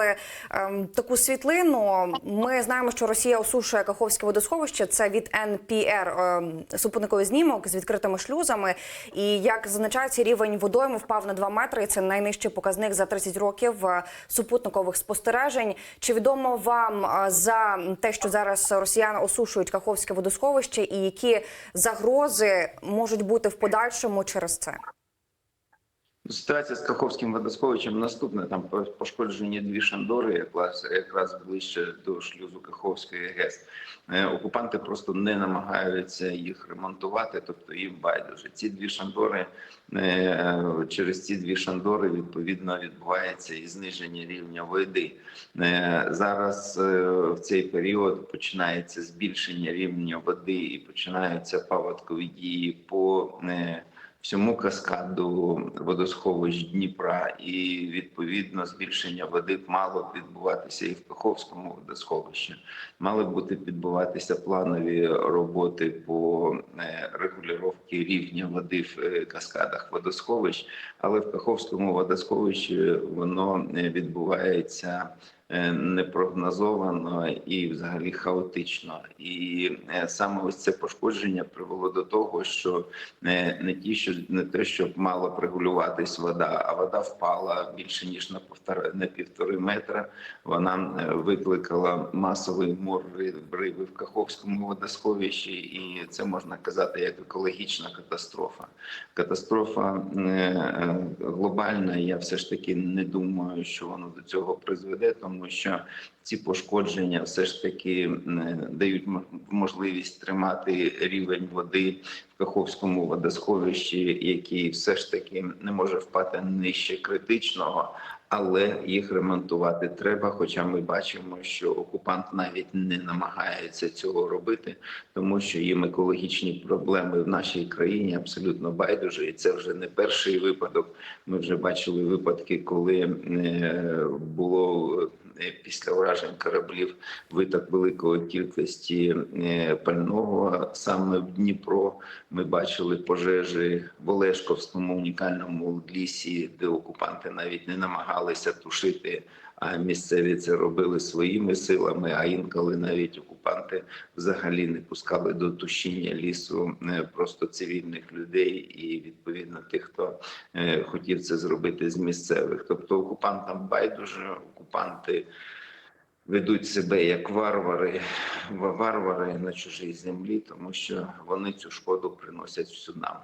показали ем, таку світлину. Ми знаємо, що Росія осушує Каховське водосховище. Це від НПР ем, супутниковий знімок з відкритими шлюзами. І як зазначається, рівень водойми впав на 2 метри. І це найнижчий показник за 30 років е, супутникових спостережень. Чи відомо вам е, за те, що зараз росіяни осушують Каховське водосховище, і які загрози можуть бути в подальшому через це? Ситуація з Каховським водосховищем наступна. Там пошкоджені дві шандори, якраз якраз ближче до шлюзу Каховської ГЕС. Е, Окупанти просто не намагаються їх ремонтувати, тобто їм байдуже. Ці дві шандори е, через ці дві шандори відповідно відбувається і зниження рівня води. Е, Зараз в цей період починається збільшення рівня води і починаються паводкові дії по всьому каскаду водосховищ Дніпра, і відповідно збільшення води мало відбуватися і в Каховському водосховищі. Мали бути відбуватися планові роботи по е, регулювання рівня води в е, каскадах водосховищ, але в Каховському водосховищі воно е, відбувається непрогнозовано і взагалі хаотично. І е, саме ось це пошкодження привело до того, що не, не ті, що не те, щоб мала регулюватись вода, а вода впала більше ніж на півтора на півтори метра. Вона е, викликала масовий мор риби в Каховському водосховищі, і це можна казати як екологічна катастрофа. Катастрофа е, е, глобальна. Я все ж таки не думаю, що воно до цього призведе, тому що ці пошкодження все ж таки дають можливість тримати рівень води в Каховському водосховищі, який все ж таки не може впати нижче критичного. Але їх ремонтувати треба. Хоча ми бачимо, що окупант навіть не намагається цього робити, тому що їм екологічні проблеми в нашій країні абсолютно байдуже, і це вже не перший випадок. Ми вже бачили випадки, коли е, було після уражень кораблів виток великої кількості е, пального саме в Дніпро. Ми бачили пожежі в Олешковському унікальному лісі, де окупанти навіть не намагалися тушити. А місцеві це робили своїми силами. А інколи навіть окупанти взагалі не пускали до тушіння лісу е, просто цивільних людей і відповідно тих, хто е, хотів це зробити з місцевих. Тобто окупантам байдуже окупанти ведуть себе як варвари, варвари на чужій землі, тому що вони цю шкоду приносять всю нам.